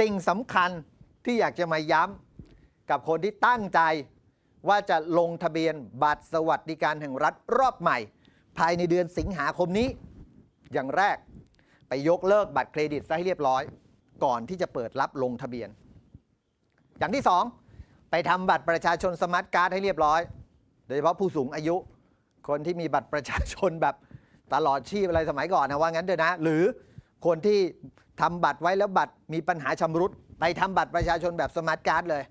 สิ่งสำคัญที่อยากจะมาย้ำกับคนที่ตั้งใจว่าจะลงทะเบียนบัตรสวัสดิการแห่งรัฐรอบใหม่ ภายในเดือนสิงหาคมนี้ อย่างแรกไปยกเลิกบัตรเครดิตซะให้เรียบร้อย ก่อนที่จะเปิดรับลงทะเบียน อย่างที่สองไปทำบัตรประชาชนสมาร์ทการ์ดให้เรียบร้อย โดยเฉพาะผู้สูงอายุ คนที่มีบัตรประชาชนแบบตลอดชีพอะไรสมัยก่อนนะว่างั้นเถอะนะ หรือ คนที่ทำบัตรไว้แล้วบัตรมีปัญหาชำรุด ไปทำบัตรประชาชนแบบสมาร์ทการ์ดเลย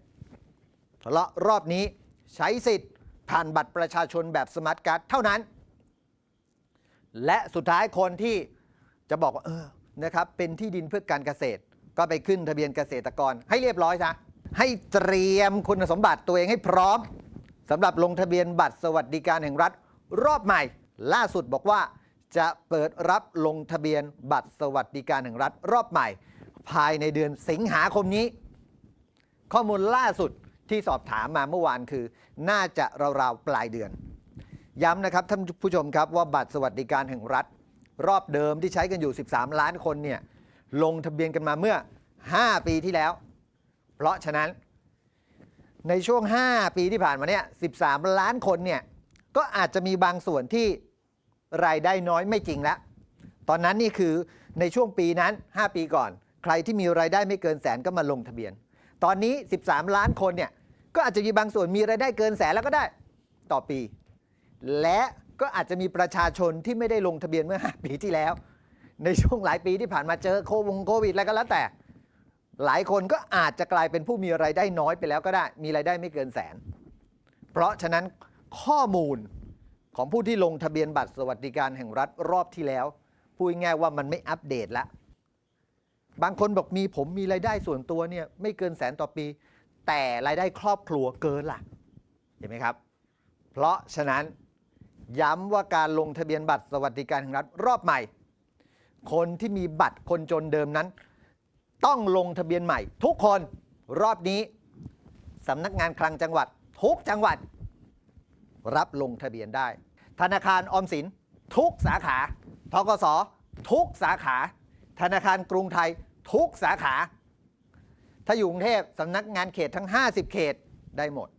เพราะรอบนี้ใช้สิทธิ์ผ่านบัตรประชาชนแบบสมาร์ทการ์ดเท่านั้น และสุดท้ายคนที่จะบอกว่าเออนะครับเป็นที่ดินเพื่อการเกษตร ก็ไปขึ้นทะเบียนเกษตรกร ให้เรียบร้อยซะให้เตรียมคุณสมบัติตัวเองให้พร้อมสำหรับลงทะเบียนบัตรสวัสดิการแห่งรัฐ รอบใหม่ ล่าสุดบอกว่า จะเปิดรับลงทะเบียนบัตรสวัสดิการแห่งรัฐรอบใหม่ ภายในเดือนสิงหาคมนี้ ข้อมูลล่าสุดที่สอบถามมาเมื่อวานคือ น่าจะราวๆปลายเดือน ย้ำนะครับท่านผู้ชมครับว่าบัตรสวัสดิการแห่งรัฐ รอบเดิมที่ใช้กันอยู่ 13 ล้านคนเนี่ยลงทะเบียนกันมาเมื่อ 5 ปีที่แล้ว เพราะฉะนั้นในช่วง 5 ปีที่ผ่านมาเนี่ย 13 ล้านคนเนี่ย ก็อาจจะมีบางส่วนที่ รายได้น้อยไม่จริงแล้ว ตอนนั้นนี่คือในช่วงปีนั้น 5 ปีก่อน ใครที่มีรายได้ไม่เกินแสนก็มาลงทะเบียน ตอนนี้ 13 ล้านคนเนี่ยก็อาจจะมีบางส่วนมีรายได้เกินแสนแล้วก็ได้ต่อปี และก็อาจจะมีประชาชนที่ไม่ได้ลงทะเบียนเมื่อ 5 ปีที่แล้ว ในช่วงหลายปีที่ผ่านมาเจอโควงโควิดอะไรก็แล้วแต่ หลายคนก็อาจจะกลายเป็นผู้มีรายได้น้อยไปแล้วก็ได้ มีรายได้ไม่เกินแสน เพราะฉะนั้นข้อมูล ของผู้ที่ลงทะเบียนบัตรสวัสดิการแห่งรัฐรอบที่แล้วพูดง่ายว่ามันไม่อัปเดตละ บางคนบอกมีผมมีรายได้ส่วนตัวเนี่ยไม่เกินแสนต่อปี แต่รายได้ครอบครัวเกินล่ะเห็นไหมครับ เพราะฉะนั้นย้ำว่าการลงทะเบียนบัตรสวัสดิการแห่งรัฐรอบใหม่ คนที่มีบัตรคนจนเดิมนั้น ต้องลงทะเบียนใหม่ ทุกคนรอบนี้สำนักงานคลังจังหวัด ทุกจังหวัด รับลงทะเบียนได้ ธนาคารออมสินทุกสาขาทกสทุกสาขา ธนาคารกรุงไทยทุกสาขา ถ้าอยู่กรุงเทพสำนักงานเขตทั้ง 50 เขตได้หมด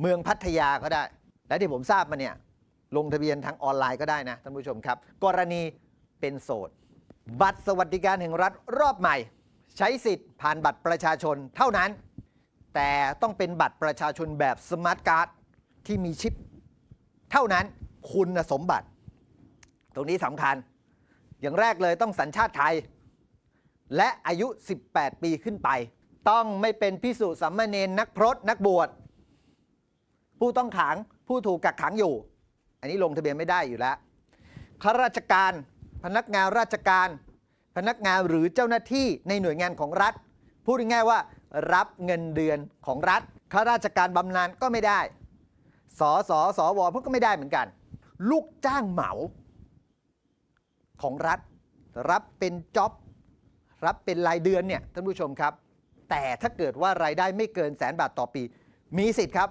เมืองพัทยาก็ได้ และที่ผมทราบมาเนี่ยลงทะเบียนทางออนไลน์ก็ได้นะท่านผู้ชมครับ กรณีเป็นโสด บัตรสวัสดิการแห่งรัฐรอบใหม่ ใช้สิทธิ์ผ่านบัตรประชาชนเท่านั้น แต่ต้องเป็นบัตรประชาชนแบบสมาร์ทการ์ด ที่มีชิป เท่านั้นคุณสมบัติ ตรงนี้สำคัญ อย่างแรกเลยต้องสัญชาติไทย และอายุ 18 ปีขึ้นไป ต้องไม่เป็นพิสุสัมมาเนนนักพรตนักบวช ผู้ต้องขังผู้ถูกกักขังอยู่ อันนี้ลงทะเบียนไม่ได้อยู่แล้วข้าราชการพนักงานราชการ พนักงานหรือเจ้าหน้าที่ในหน่วยงานของรัฐ พูดง่ายๆว่า รับเงินเดือนของรัฐข้าราชการบำนาญก็ไม่ได้ สอสอสอวอพวกก็ไม่ได้เหมือนกัน ลูกจ้างเหมา ของรัฐ รับเป็นจ็อบรับเป็นรายเดือนเนี่ยท่านผู้ชมครับ แต่ถ้าเกิดว่ารายได้ไม่เกินแสนบาทต่อปี มีสิทธิ์ครับ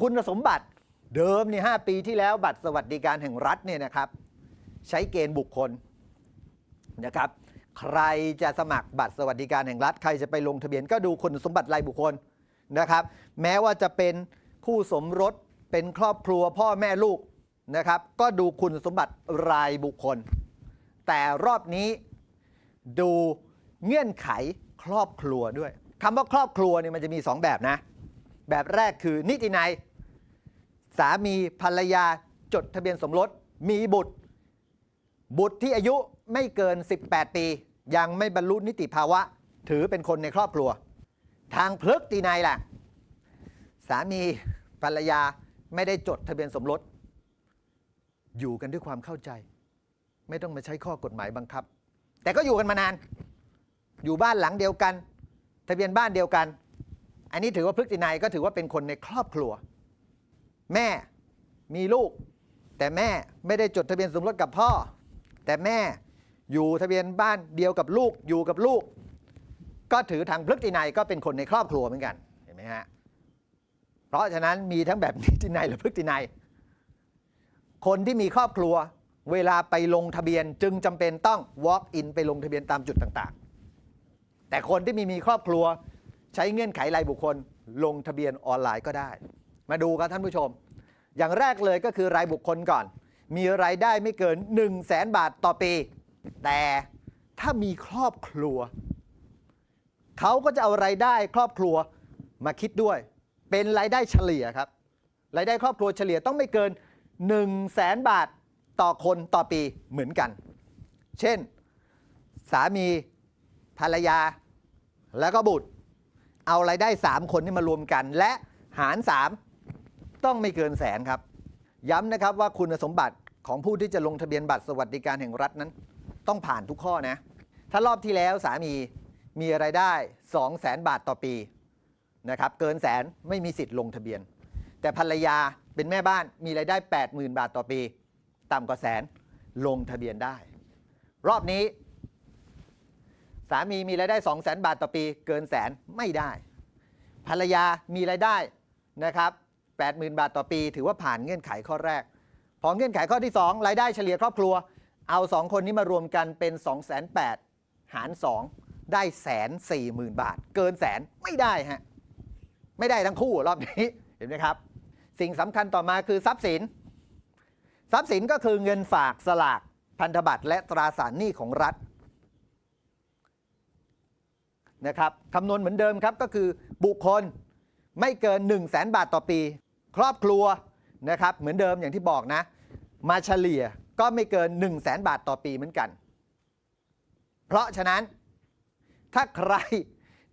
คุณสมบัติเดิมเนี่ยหปีที่แล้วบัตรสวัสดิการแห่งรัฐเนี่ยนะครับ ใช้เกณฑ์บุคคลนะครับ ใครจะสมัครบัตรสวัสดิการแห่งรัฐ ใครจะไปลงทะเบียนก็ดูคุณสมบัติรายบุคคลนะครับ แม้ว่าจะเป็นคู่สมรส เป็นครอบครัวพ่อแม่ลูกนะครับ ก็ดูคุณสมบัติรายบุคคล แต่รอบนี้ดูเงื่อนไขครอบครัวด้วยคำว่าครอบครัวเนี่ยมันจะมี 2 แบบนะ แบบแรกคือนิตินัยสามีภรรยาจดทะเบียนสมรสมีบุตร บุตรที่อายุไม่เกิน 18 ปี ยังไม่บรรลุนิติภาวะ ถือเป็นคนในครอบครัว ทางพฤกตินัยล่ะ สามีภรรยา ไม่ได้จดทะเบียนสมรส อยู่กันด้วยความเข้าใจ ไม่ต้องมาใช้ข้อกฎหมายบังคับ แต่ก็อยู่กันมานาน อยู่บ้านหลังเดียวกัน ทะเบียนบ้านเดียวกัน อันนี้ถือว่าพฤตินัยก็ถือว่าเป็นคนในครอบครัว แม่มีลูก แต่แม่ไม่ได้จดทะเบียนสมรสกับพ่อ แต่แม่อยู่ทะเบียนบ้านเดียวกับลูกอยู่กับลูก ก็ถือทางพฤตินัยก็เป็นคนในครอบครัวเหมือนกันเห็นไหมฮะ เพราะฉะนั้นมีทั้งแบบนิตินัยและพฤตินัย คนที่มีครอบครัวเวลาไปลงทะเบียนจึงจำเป็นต้อง walk in ไปลงทะเบียนตามจุดต่างๆ แต่คนที่มีมีครอบครัวใช้เงื่อนไขรายบุคคล ลงทะเบียนออนไลน์ก็ได้ มาดูครับท่านผู้ชม อย่างแรกเลยก็คือรายบุคคลก่อน มีรายได้ไม่เกิน 1 0 0 0 0แสนบาทต่อปี แต่ถ้ามีครอบครัว เขาก็จะเอารายได้ครอบครัวมาคิดด้วย เป็นรายได้เฉลี่ยครับรายได้ครอบครัวเฉลี่ยต้องไม่เกิน 1 0 0 0 0แสนบาทต่อคนต่อปีเหมือนกัน เช่น สามีภรรยา แล้วก็บุตร เอารายได้ 3 คนนี่มารวมกัน และหาร 3 ต้องไม่เกินแสนครับ ย้ำนะครับว่าคุณสมบัติของผู้ที่จะลงทะเบียนบัตรสวัสดิการแห่งรัฐนั้น ต้องผ่านทุกข้อนะ ถ้ารอบที่แล้วสามีมีรายได้ 2 0 0แสนบาทต่อปี นะครับเกินแสนไม่มีสิทธิ์ลงทะเบียน แต่ภรรยาเป็นแม่บ้านมีรายได้ 80,000 บาทต่อปี ต่ำกว่าแสนลงทะเบียนได้ รอบนี้ สามีมีรายได้ 2 0 0แสนบาทต่อปี เกินแสนไม่ได้ ภรรยามีรายได้นะครับ80,000 บาทต่อปี ถือว่าผ่านเงื่อนไขข้อแรก พอเงื่อนไขข้อที่ 2 รายได้เฉลี่ยครอบครัว เอา 2 คนนี้มารวมกันเป็น 2 8 0 0 0หาร 2 ได้แสนสี่หมื่นบาท เกินแสนไม่ได้ฮะ ไม่ได้ทั้งคู่รอบนี้เห็นไหมครับ สิ่งสำคัญต่อมาคือทรัพย์สิน ทรัพย์สินก็คือเงินฝากสลากพันธบัตรและตราสารหนี้ของรัฐนะครับคำนวณเหมือนเดิมครับก็คือบุคคลไม่เกิน 1 0 0 0 0แสนบาทต่อปี ครอบครัวนะครับเหมือนเดิมอย่างที่บอกนะ มาเฉลี่ยก็ไม่เกิน 1 0 0 0 0แสนบาทต่อปีเหมือนกัน เพราะฉะนั้นถ้าใคร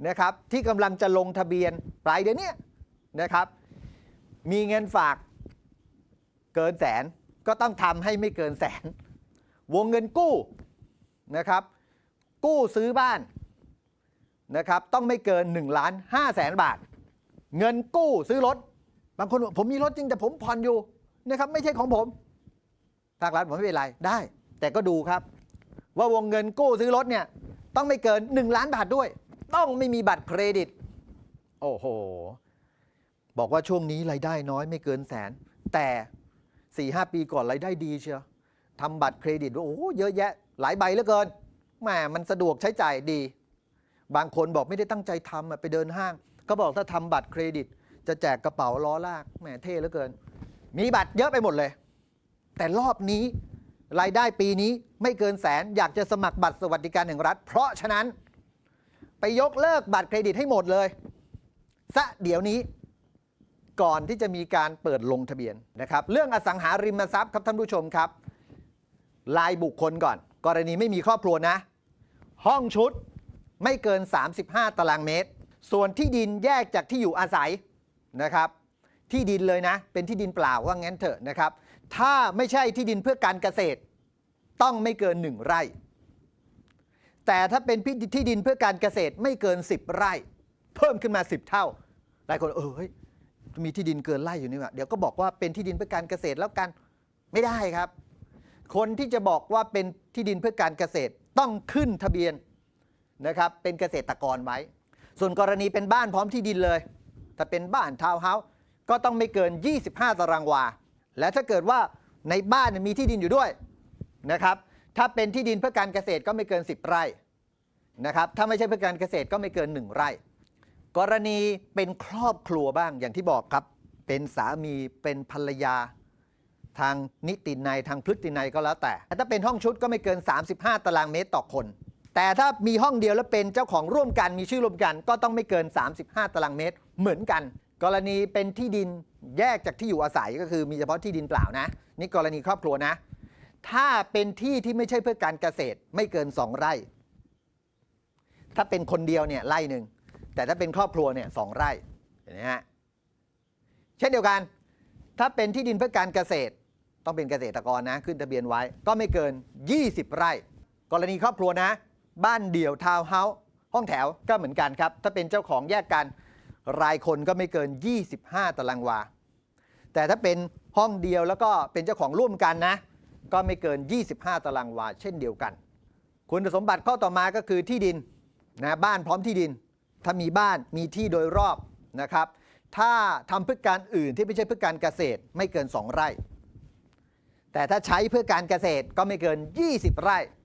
นะครับที่กำลังจะลงทะเบียนปลายเดือนนี้นะครับ มีเงินฝากเกินแสนก็ต้องทำให้ไม่เกินแสน วงเงินกู้นะครับ กู้ซื้อบ้านนะครับต้องไม่เกิน1ล้าน5แสนบาท เงินกู้ซื้อรถ บางคนผมมีรถจริงแต่ผมผ่อนอยู่นะครับไม่ใช่ของผมภาครัฐผมไม่เป็นไรได้ แต่ก็ดูครับ ว่าวงเงินกู้ซื้อรถเนี่ยต้องไม่เกิน 1 ล้านบาทด้วย ต้องไม่มีบัตรเครดิต โอ้โห บอกว่าช่วงนี้รายได้น้อยไม่เกินแสน แต่4ี่หปีก่อนรายได้ดีเชียวทำบัตรเครดิตโอ้โหเยอะแยะ หลายใบเหลือเกินแหมมันสะดวกใช้จ่ายดี บางคนบอกไม่ได้ตั้งใจทำไปเดินห้างเขาบอกถ้าทำบัตรเครดิต จะแจกกระเป๋าล้อลากแหมเท่เหลือเกิน มีบัตรเยอะไปหมดเลย แต่รอบนี้รายได้ปีนี้ไม่เกินแสนอยากจะสมัครบัตรสวัสดิการแห่งรัฐ เพราะฉะนั้น ไปยกเลิกบัตรเครดิตให้หมดเลยซะเดี๋ยวนี้ก่อนที่จะมีการเปิดลงทะเบียนนะครับ เรื่องอสังหาริมทรัพย์ครับท่านผู้ชมครับรายบุคคลก่อน กรณีไม่มีครอบครัวนะ ห้องชุดไม่เกิน 35 ตารางเมตร ส่วนที่ดินแยกจากที่อยู่อาศัยนะครับ ที่ดินเลยนะ เป็นที่ดินเปล่าว่างั้นเถอะนะครับ ถ้าไม่ใช่ที่ดินเพื่อการเกษตร ต้องไม่เกิน 1 ไร่ แต่ถ้าเป็นที่ดินเพื่อการเกษตรไม่เกิน 10 ไร่ เพิ่มขึ้นมา 10 เท่า หลายคนเออเฮ้ยมีที่ดินเกินไร่อยู่นี่หว่าเดี๋ยวก็บอกว่าเป็นที่ดินเพื่อการเกษตรแล้วกันไม่ได้ครับ คนที่จะบอกว่าเป็นที่ดินเพื่อการเกษตรต้องขึ้นทะเบียนนะครับเป็นเกษตรกรไว้ ส่วนกรณีเป็นบ้านพร้อมที่ดินเลย ถ้าเป็นบ้านทาวน์เฮาส์ก็ต้องไม่เกิน 25 ตารางวา และถ้าเกิดว่าในบ้านมีที่ดินอยู่ด้วยนะครับ ถ้าเป็นที่ดินเพื่อการเกษตรก็ไม่เกิน 10 ไร่นะครับ ถ้าไม่ใช่เพื่อการเกษตรก็ไม่เกิน 1 ไร่ กรณีเป็นครอบครัวบ้างอย่างที่บอกครับ เป็นสามีเป็นภรรยา ทางนิตินัยทางพฤตินัยก็แล้วแต่ ถ้าเป็นห้องชุดก็ไม่เกิน 35 ตารางเมตรต่อคน แต่ถ้ามีห้องเดียวแล้วเป็นเจ้าของร่วมกันมีชื่อร่วมกัน ก็ต้องไม่เกิน 35 ตารางเมตรเหมือนกัน กรณีเป็นที่ดินแยกจากที่อยู่อาศัยก็คือมีเฉพาะที่ดินเปล่านะ นี่กรณีครอบครัวนะ ถ้าเป็นที่ที่ไม่ใช่เพื่อการเกษตรไม่เกิน2ไร่ ถ้าเป็นคนเดียวเนี่ยไร่หนึ่งแต่ถ้าเป็นครอบครัวเนี่ยสองไร่เห็นไหมฮะเช่นเดียวกัน ถ้าเป็นที่ดินเพื่อการเกษตรต้องเป็นเกษตรกรนะขึ้นทะเบียนไว้ก็ไม่เกิน 20 ไร่ กรณีครอบครัวนะ บ้านเดี่ยวทาวน์เฮาส์ห้องแถวก็เหมือนกันครับ ถ้าเป็นเจ้าของแยกกันรายคนก็ไม่เกิน 25 ตารางวา แต่ถ้าเป็นห้องเดียวแล้วก็เป็นเจ้าของร่วมกันนะ ก็ไม่เกิน 25 ตารางวาเช่นเดียวกัน คุณสมบัติข้อต่อมาก็คือที่ดินนะบ้านพร้อมที่ดิน ถ้ามีบ้านมีที่โดยรอบนะครับ ถ้าทำเพื่อการอื่นที่ไม่ใช่เพื่อการเกษตรไม่เกิน 2 ไร่ แต่ถ้าใช้เพื่อการเกษตรก็ไม่เกิน 20 ไร่